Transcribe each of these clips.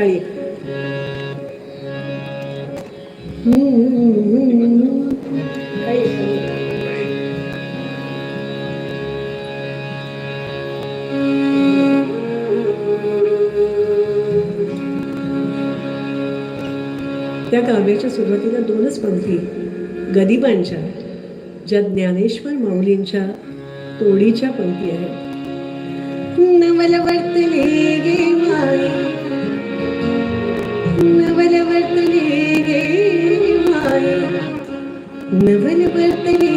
सकाळी त्या काव्याच्या सुरुवातीला दोनच पंक्ती गदिबांच्या ज्या ज्ञानेश्वर माऊलींच्या तोडीच्या पंक्ती आहेत. नवल वर्तले गे माई നവനവർത്തനേ നവനവർത്തനേ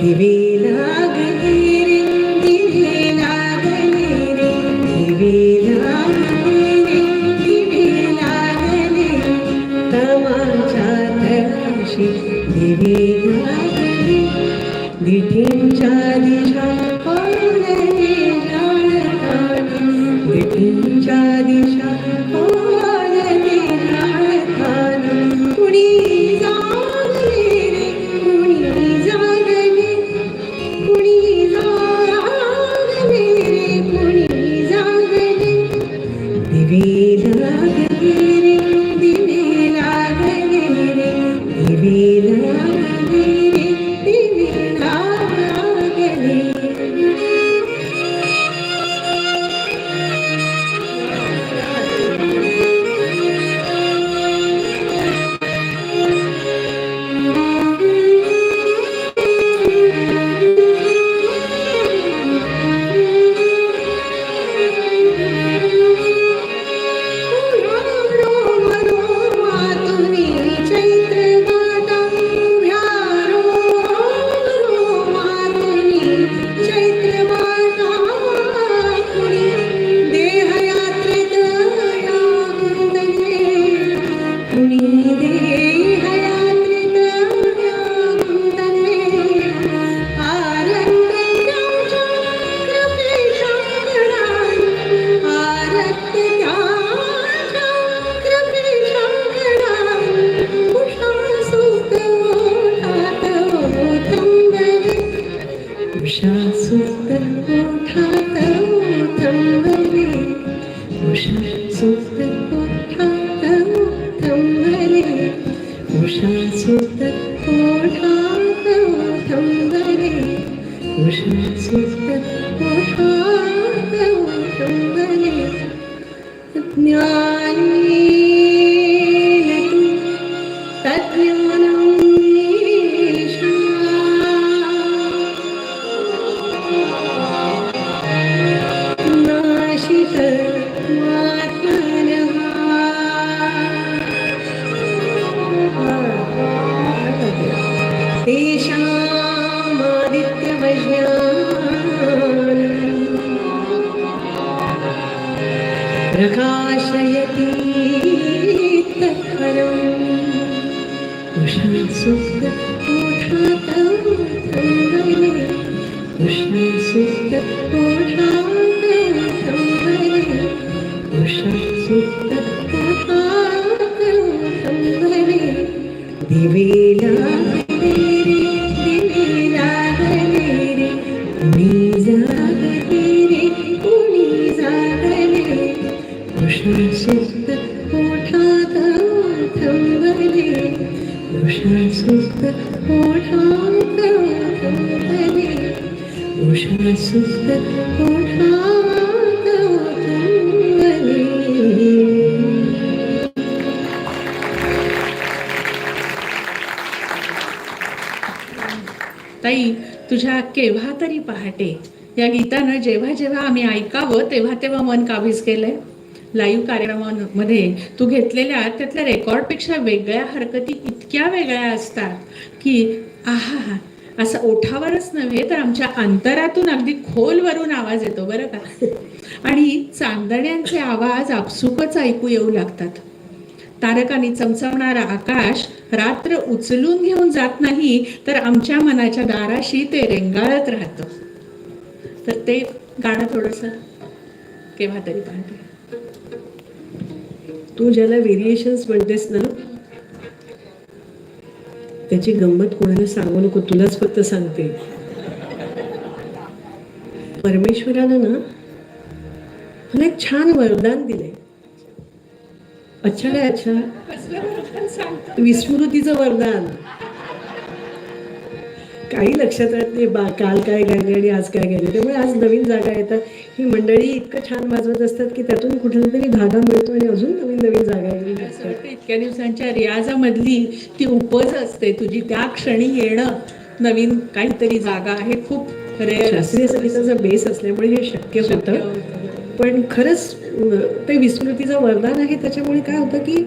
দিবে লাগবে দিবে লাগবে দিবে লাগবে দিবে লাগবে তোমার সাথে দিবে লাগবে দিদিন চালিশ പ്രകാശയതീ ഉഷാ സുപ്ത ताई तुझ्या केव्हा तरी पहाटे. या गीतानं जेव्हा जेव्हा आम्ही ऐकावं तेव्हा तेव्हा मन काबीज केलंय. लाईव्ह कार्यक्रमामध्ये तू घेतलेल्या त्यातल्या रेकॉर्डपेक्षा वेगळ्या हरकती इतक्या वेगळ्या असतात की आहा असं ओठावरच नव्हे तर आमच्या अंतरातून अगदी खोलवरून आवाज येतो बरं का? आणि चांदण्यांचे आवाज आपसुकच ऐकू येऊ लागतात. तारकांनी चमचमणारा आकाश रात्र उचलून घेऊन जात नाही तर आमच्या मनाच्या दाराशी ते रेंगाळत राहतं. तर ते गाणं थोडस केव्हा तरी पाहते. तू ज्याला व्हेरिएशन्स म्हणतेस ना त्याची गंमत कोणाला सांगू नको तुलाच फक्त सांगते. परमेश्वरानं ना मला एक छान वरदान दिलंय. अच्छा काय अच्छा. विस्मृतीचं वरदान. काही लक्षात राहत नाही बा काल काय गायले आणि आज काय गायले त्यामुळे आज नवीन जागा येतात ही मंडळी इतकं छान वाजवत असतात की त्यातून कुठला तरी धागा मिळतो आणि अजून नवीन नवीन जागा वाटतं इतक्या दिवसांच्या रियाजामधली ती उपज असते. तुझी त्या क्षणी येणं नवीन काहीतरी जागा आहे. खूप रेअर शास्त्रीय संगीताचा बेस असल्यामुळे हे शक्य होतं. पण खरंच ते विस्मृतीचं वरदान आहे. त्याच्यामुळे काय होतं की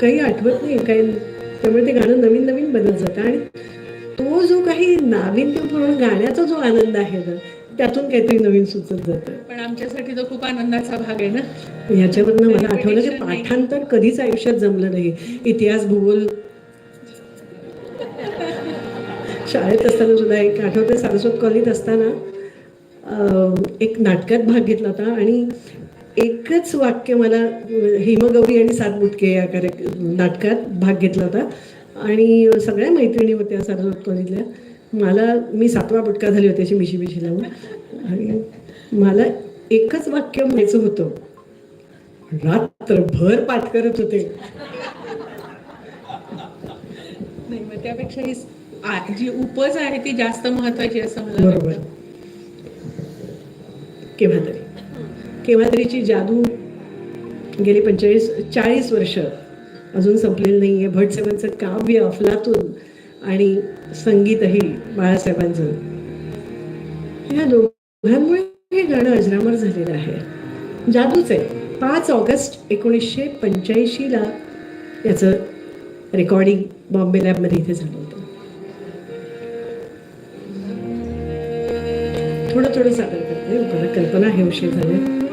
काही आठवत नाही. काही त्यामुळे ते गाणं नवीन नवीन बनत जातं. आणि तो जो काही नाविन्यपूर्ण गाण्याचा जो आनंद आहे ना त्यातून काहीतरी नवीन सुचत जातं. पण आमच्यासाठी तो खूप आनंदाचा भाग आहे ना? ह्याच्यावरनं मला आठवलं की पाठांतर कधीच आयुष्यात जमलं नाही. इतिहास भूगोल. शाळेत असताना सुद्धा एक आठवते सारस्वत कॉलनीत असताना एक नाटकात भाग घेतला होता आणि एकच वाक्य मला हिमगौरी आणि सात बुटके या कार्य नाटकात भाग घेतला होता. आणि सगळ्या मैत्रिणी होत्या सारस्वत कॉलनीतल्या मला मी सातवा बुटका झाली होती अशी मिशी मिशी लावून. आणि मला एकच वाक्य म्हणायचं होतं. रात्रभर पाठ करत होते. नाही मग त्यापेक्षा जी उपज आहे ती जास्त महत्वाची असं मला बरोबर. केव्हा तरी. केव्हा तरीची जादू गेली पंचेचाळीस चाळीस वर्ष अजून संपलेलं नाही आहे भटसाहेबांचं काव्य अफलातून आणि संगीतही बाळासाहेबांचं. या दोघांमुळे हे गाणं अजरामर झालेलं आहे. जादूच आहे. पाच ऑगस्ट एकोणीसशे पंच्याऐंशीला याचं रेकॉर्डिंग बॉम्बे लॅबमध्ये इथे झालं होतं. थोडं थोडं सादर करते मला कल्पना हे विषय झाले.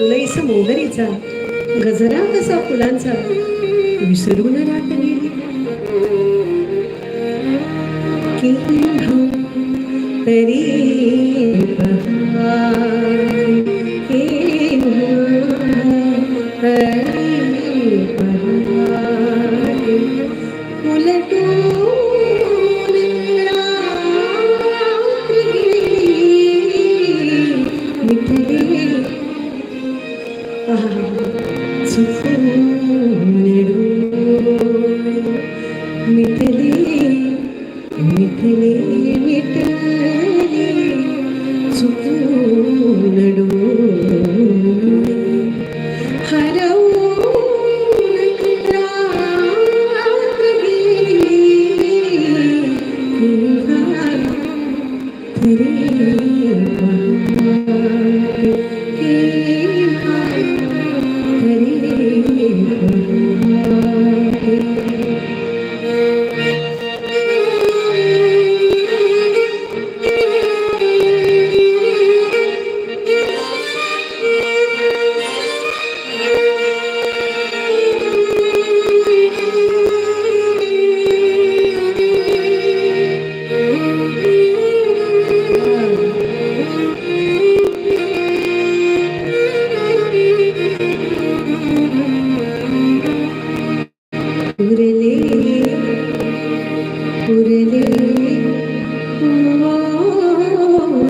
लईस मोगरीचा गजरा कसा फुलांचा विसरून रात गेली. तरी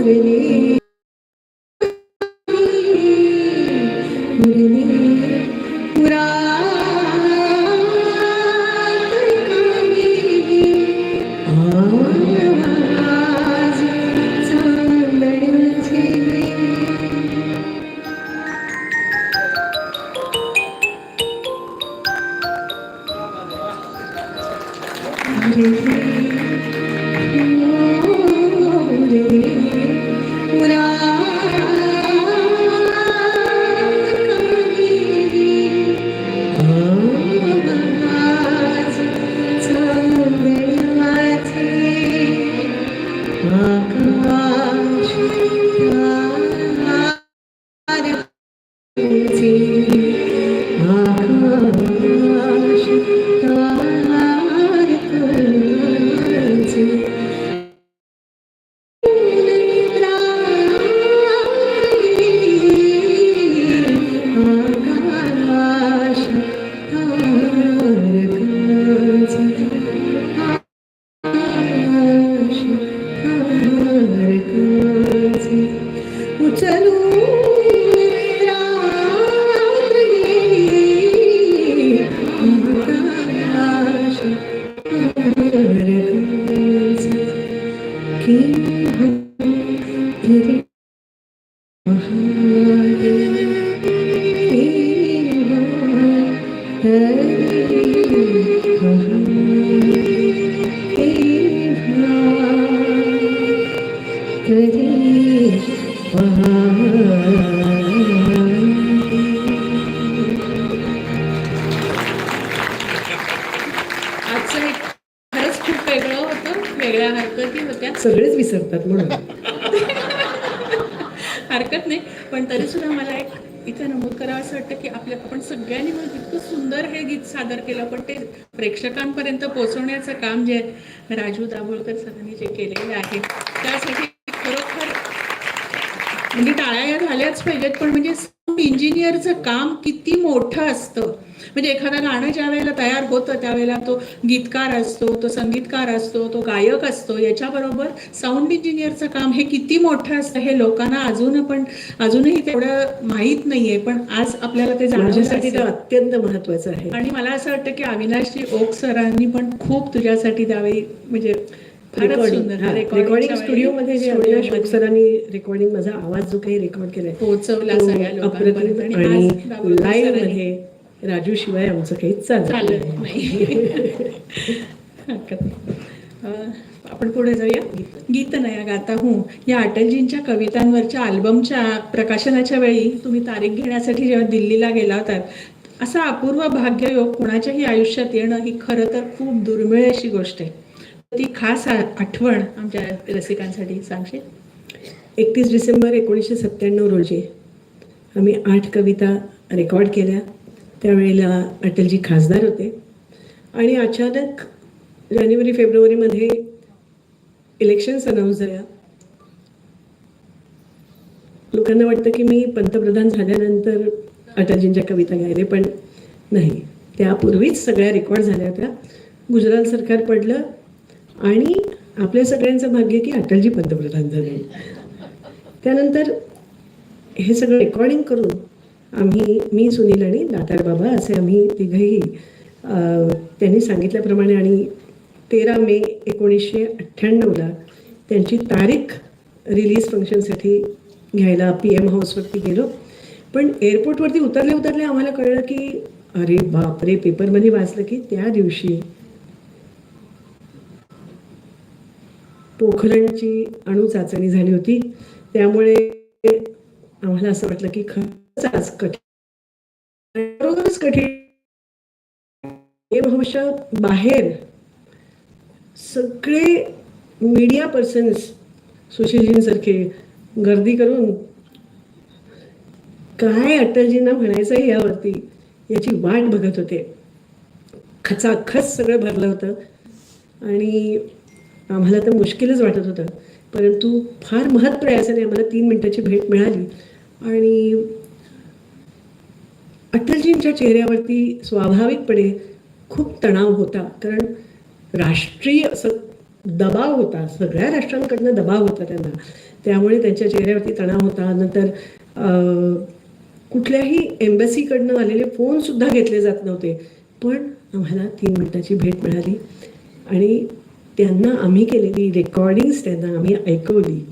ele आजचं एक खरंच खूप वेगळं होतं. वेगळ्या हरकती होत्या. सगळेच विसरतात म्हणून. हरकत नाही. पण तरी सुद्धा मला एक इथे नमूद करावं असं वाटतं की आपल्या आपण सगळ्यांनी मिळून इतकं सुंदर हे गीत सादर केलं. पण ते प्रेक्षकांपर्यंत पोहोचवण्याचं काम जे राजू दाभोळकर सरांनी जे केलेलं आहे त्यासाठी म्हणजे टाळ्या या झाल्याच पाहिजेत पण म्हणजे साऊंड इंजिनियरचं काम किती मोठं असतं. म्हणजे एखादं गाणं ज्या वेळेला तयार होतं त्यावेळेला तो गीतकार असतो तो संगीतकार असतो तो गायक असतो याच्याबरोबर साऊंड इंजिनियरचं काम हे किती मोठं असतं हे लोकांना अजून पण अजूनही तेवढं माहीत नाहीये पण आज आपल्याला ते जाणवलं तर अत्यंत महत्वाचं आहे. आणि मला असं वाटतं की अविनाशजी ओक सरांनी पण खूप तुझ्यासाठी त्यावेळी म्हणजे रेकॉर्डिंग recordingच्या स्टुडिओ मध्ये जे अविनाश सरांनी रेकॉर्डिंग माझा आवाज जो काही रेकॉर्ड केलाय पोहोचवला सगळ्या अप्रतिम आणि लाईव्हमध्ये राजू शिवाय आमचं काहीच चालत नाही. आपण पुढे जाऊया. गीत. नया गाता हूँ या अटलजींच्या कवितांवरच्या अल्बमच्या प्रकाशनाच्या वेळी तुम्ही तारीख घेण्यासाठी जेव्हा दिल्लीला गेला होतात असा अपूर्व भाग्ययोग कोणाच्याही आयुष्यात येणं ही खरं तर खूप दुर्मिळ अशी गोष्ट आहे. ती खास आठवण आमच्या रसिकांसाठी सांगशील? एकतीस डिसेंबर एकोणीसशे सत्त्याण्णव रोजी आम्ही आठ कविता रेकॉर्ड केल्या. त्यावेळेला अटलजी खासदार होते. आणि अचानक जानेवारी फेब्रुवारीमध्ये इलेक्शन्स अनाऊन्स झाल्या. लोकांना वाटतं की मी पंतप्रधान झाल्यानंतर अटलजींच्या कविता गायले पण नाही. त्यापूर्वीच सगळ्या रेकॉर्ड झाल्या होत्या. गुजरात सरकार पडलं आणि आपल्या सगळ्यांचं भाग्य की अटलजी पंतप्रधान झाले. त्यानंतर हे सगळं रेकॉर्डिंग करून आम्ही मी सुनील आणि दातार बाबा असे आम्ही तिघंही त्यांनी सांगितल्याप्रमाणे आणि तेरा मे एकोणीसशे अठ्ठ्याण्णवला त्यांची तारीख रिलीज फंक्शनसाठी घ्यायला पी एम हाऊसवरती गेलो. पण एअरपोर्टवरती उतरले उतरले आम्हाला कळलं की अरे बापरे पेपरमध्ये वाचलं की त्या दिवशी पोखरणची अणू चाचणी झाली होती. त्यामुळे आम्हाला असं वाटलं की खरंच आज कठीण बरोबरच कठीण हे भविष्य बाहेर सगळे मीडिया पर्सन्स सुशीलजींसारखे गर्दी करून काय अटलजींना म्हणायचं यावरती याची वाट बघत होते. खचाखच सगळं भरलं होतं. आणि आम्हाला तर मुश्किलच वाटत होतं. परंतु फार महत् प्रयासाने आम्हाला तीन मिनिटाची भेट मिळाली. आणि अटलजींच्या चेहऱ्यावरती स्वाभाविकपणे खूप तणाव होता. कारण राष्ट्रीय असं दबाव होता. सगळ्या राष्ट्रांकडनं दबाव होता त्यांना. त्यामुळे त्यांच्या चेहऱ्यावरती तणाव होता. नंतर कुठल्याही एम्बसीकडनं आलेले फोनसुद्धा घेतले जात नव्हते. पण आम्हाला तीन मिनिटाची भेट मिळाली. आणि त्यांना आम्ही केलेली रेकॉर्डिंग्स त्यांना आम्ही ऐकवली.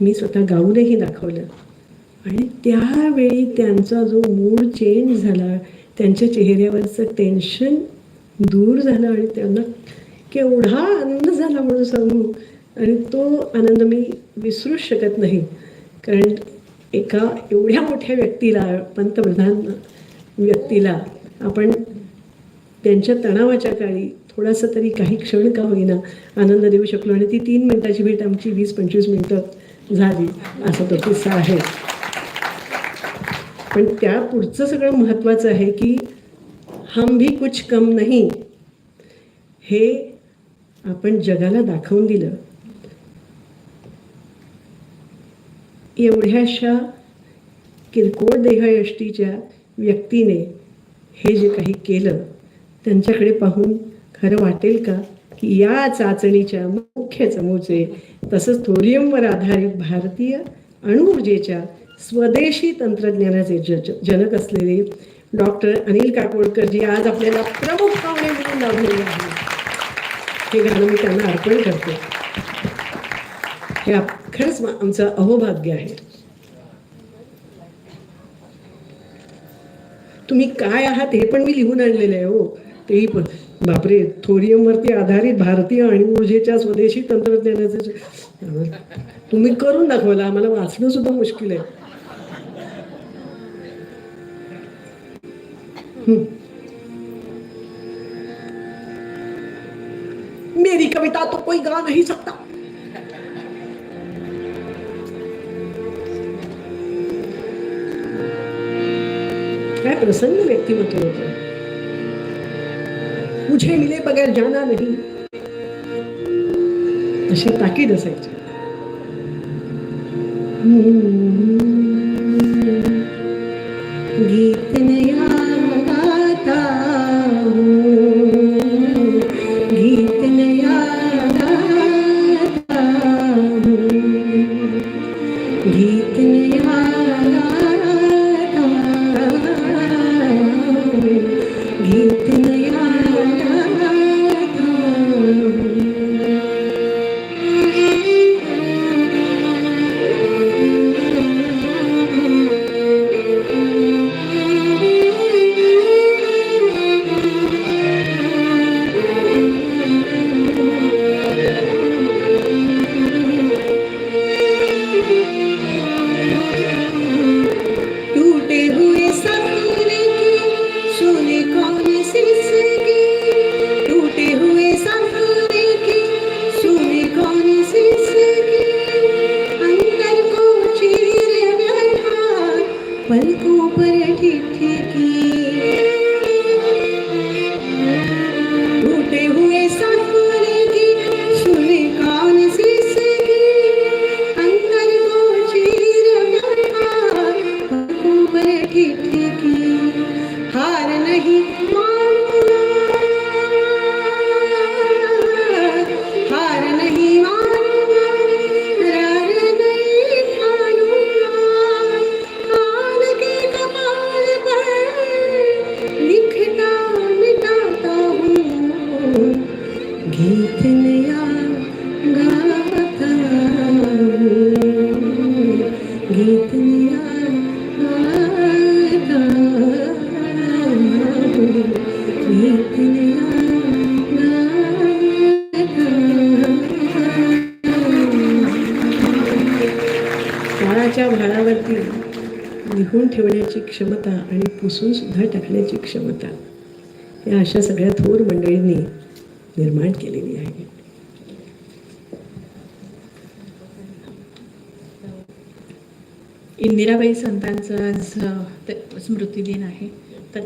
मी स्वतः गाऊनही दाखवलं. आणि त्यावेळी त्यांचा जो मूड चेंज झाला त्यांच्या चेहऱ्यावरचं टेन्शन दूर झालं आणि त्यांना केवढा आनंद झाला म्हणून सांगू. आणि तो आनंद मी विसरूच शकत नाही. कारण एका एवढ्या मोठ्या व्यक्तीला पंतप्रधान व्यक्तीला आपण त्यांच्या तणावाच्या काळी थोडासा तरी काही क्षण का होईना आनंद देऊ शकलो आणि ती तीन मिनिटाची भेट आमची वीस पंचवीस मिनटं झाली असा तो किस्सा आहे. पण त्या पुढचं सगळं महत्त्वाचं आहे की हम भी कुछ कम नाही. हे आपण जगाला दाखवून दिलं. एवढ्याशा किरकोळ देहयष्टीच्या व्यक्तीने हे जे काही केलं त्यांच्याकडे पाहून खरं वाटेल का की या चाचणीच्या मुख्य चमूचे तसंच थोरियमवर आधारित भारतीय अणुऊर्जेच्या स्वदेशी तंत्रज्ञानाचे जनक असलेले डॉक्टर अनिल काकोडकर जी आज आपल्याला प्रमुख पाहुणे म्हणून लाभलेले आहेत. हे गाणं मी त्यांना अर्पण करते. हे खरंच आमचं अहोभाग्य आहे. तुम्ही काय आहात हे पण मी लिहून आणलेलं आहे हो. तेही पण. बापरे थोरियमवरती आधारित भारतीय आणि ऊर्जेच्या स्वदेशी तंत्रज्ञानाचे तुम्ही करून दाखवलं आम्हाला वाचणं सुद्धा मुश्किल आहे. मेरी कविता तो कोई गा नहीं सकता. काय प्रसन्न व्यक्तिमत्व होतं. मुझे मिले बगैर जाना नहीं। अशी ताकीद असायची गाता गीत नया लिहून ठेवण्याची क्षमता आणि पुसून सुद्धा टाकण्याची क्षमता या अशा सगळ्या थोर मंडळींनी निर्माण केलेली आहे. इंदिराबाई संतांचं आज स्मृतिदिन आहे. तर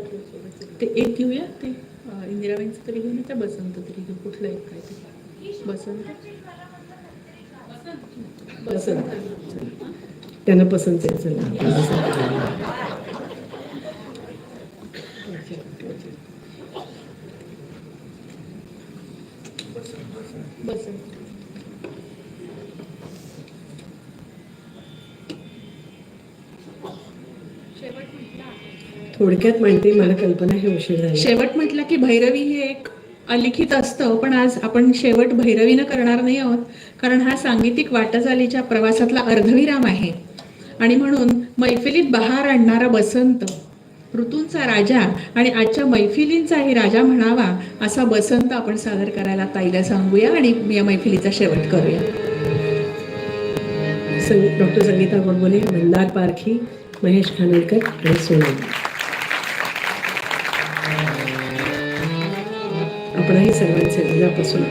ते एक घेऊया? ते इंदिराबाईंचं तरी घेऊन त्या बसंत तरी घेऊ कुठलं एक काय ते? बसंत? पसंत त्यांना पसंत आहे चला. थोडक्यात मांडते मला कल्पना हे उशीर झाली. शेवट म्हटलं की भैरवी हे एक अलिखित असतं पण आज आपण शेवट भैरवीनं करणार नाही आहोत कारण हा सांगीतिक वाटचालीच्या प्रवासातला अर्धविराम आहे. आणि म्हणून मैफिलीत बहार आणणारा बसंत ऋतूंचा राजा आणि आजच्या मैफिलींचाही राजा म्हणावा असा बसंत आपण सादर करायला ताईला सांगूया आणि या मैफिलीचा शेवट करूया. संगीत डॉक्टर संगीता गोडबोले मंदार पारखी महेश खानोलकर आणि सोनल. आपणही सर्वांचे मनापासून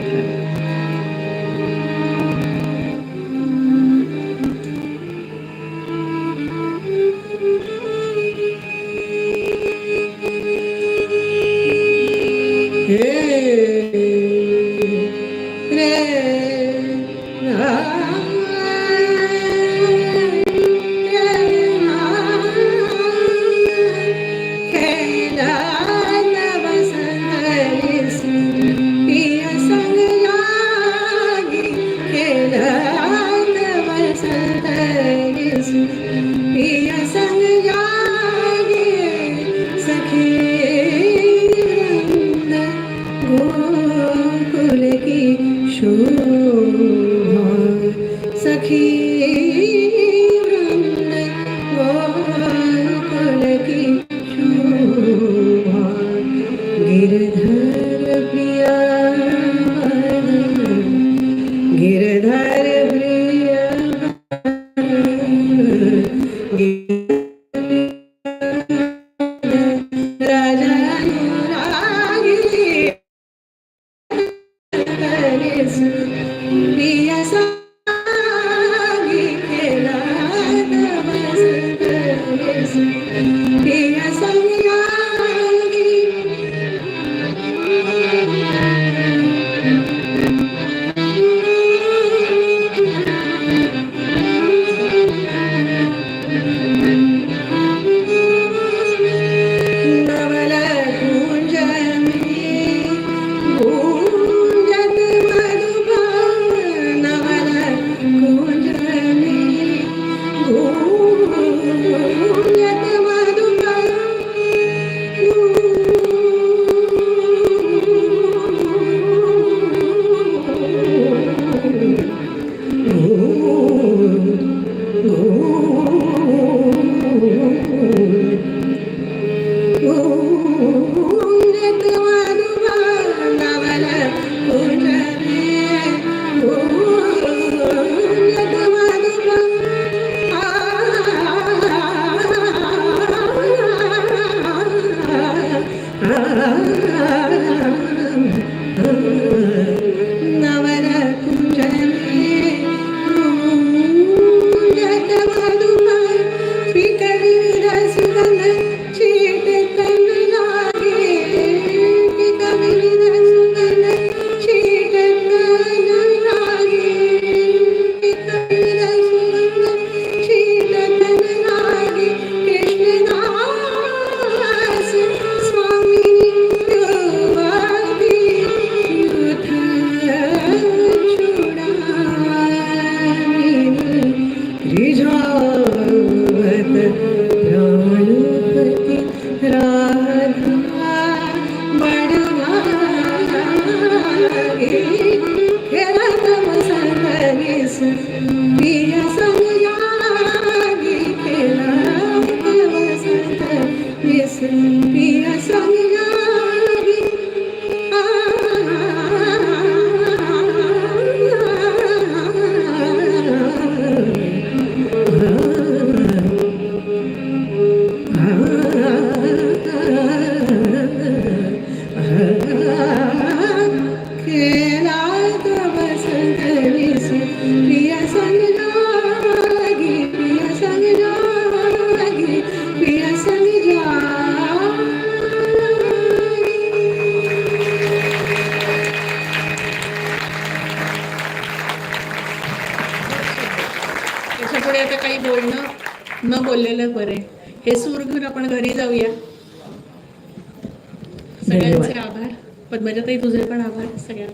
म्हणजे पद्मजाताई तुझे पण आभार सगळ्या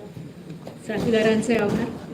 साथीदारांचे आभार.